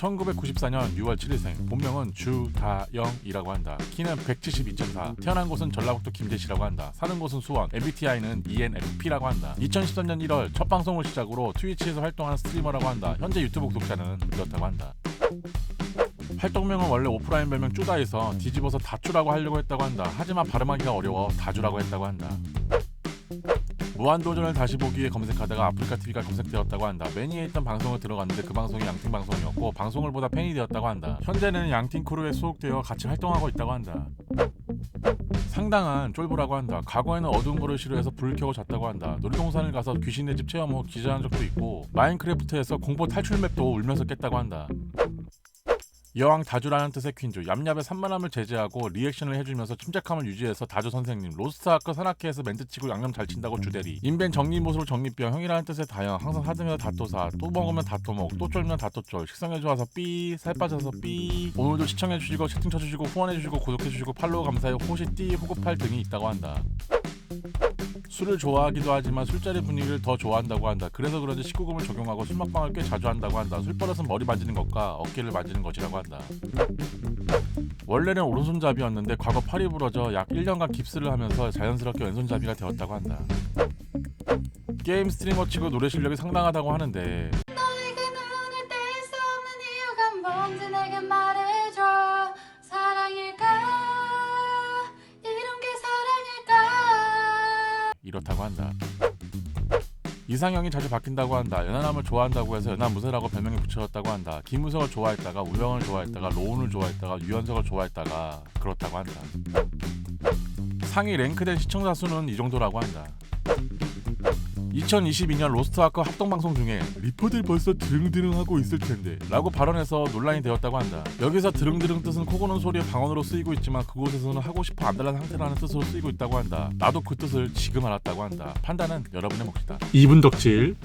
1994년 6월 7일생 본명은 주다영이라고 한다. 키는 172.4 태어난 곳은 전라북도 김제시라고 한다. 사는 곳은 수원 MBTI는 ENFP라고 한다. 2013년 1월 첫 방송을 시작으로 트위치에서 활동하는 스트리머라고 한다. 현재 유튜브 구독자는 이렇다고 한다. 활동명은 원래 오프라인 별명 쭈다에서 뒤집어서 다쭈라고 하려고 했다고 한다. 하지만 발음하기가 어려워 다주라고 했다고 한다 무한도전을 다시 보기 위해 검색하다가 아프리카 TV가 검색되었다고 한다. 매니에 있던 방송을 들어갔는데 그 방송이 양팀 방송이었고 방송을 보다 팬이 되었다고 한다. 현재는 양팀 크루에 소속되어 같이 활동하고 있다고 한다. 상당한 쫄보라고 한다. 과거에는 어두운 불을 싫어해서 불을 켜고 잤다고 한다. 놀이동산을 가서 귀신의 집 체험 후 기절한 적도 있고 마인크래프트에서 공포 탈출 맵도 울면서 깼다고 한다. 여왕 다주라는 뜻의 퀸주 얌얌의 산만함을 제재하고 리액션을 해주면서 침착함을 유지해서 다주 선생님. 로스트아크 산악회에서 멘트치고 양념 잘 친다고 주대리. 인벤 정리모습 정리병 형이라는 뜻의 다영 항상 하드면 다토사. 또 먹으면 다토먹 또 쫄면 다토쫄. 식성에 좋아서 삐 살 빠져서 삐. 오늘도 시청해주시고 채팅 쳐주시고 후원해주시고 구독해주시고 팔로우 감사해. 호시 띠 호구팔 등이 있다고 한다 술을 좋아하기도 하지만 술자리 분위기를 더 좋아한다고 한다. 그래서 그런지 19금을 적용하고 술 먹방을 꽤 자주 한다고 한다. 술 버릇은 머리 만지는 것과 어깨를 만지는 것이라고 한다. 원래는 오른손잡이였는데 과거 팔이 부러져 약 1년간 깁스를 하면서 자연스럽게 왼손잡이가 되었다고 한다. 게임 스트리머 치고 노래 실력이 상당하다고 하는데 너에게 눈을 뗄수 없는 이유가 뭔지 내게 말해 이렇다고 한다. 이상형이 자주 바뀐다고 한다. 연하남을 좋아한다고 해서 연하무새라고 별명이 붙여졌다고 한다. 김우성을 좋아했다가 우영을 좋아했다가 로운을 좋아했다가 유연석을 좋아했다가 그렇다고 한다. 상위 랭크된 시청자 수는 이 정도라고 한다. 2022년 로스트아크 합동방송 중에 리포들 벌써 드릉드릉하고 있을 텐데 라고 발언해서 논란이 되었다고 한다. 여기서 드릉드릉 뜻은 코고는 소리의 방언으로 쓰이고 있지만 그곳에서는 하고 싶어 안달난 상태라는 뜻으로 쓰이고 있다고 한다. 나도 그 뜻을 지금 알았다고 한다. 판단은 여러분의 몫이다. 2분 덕질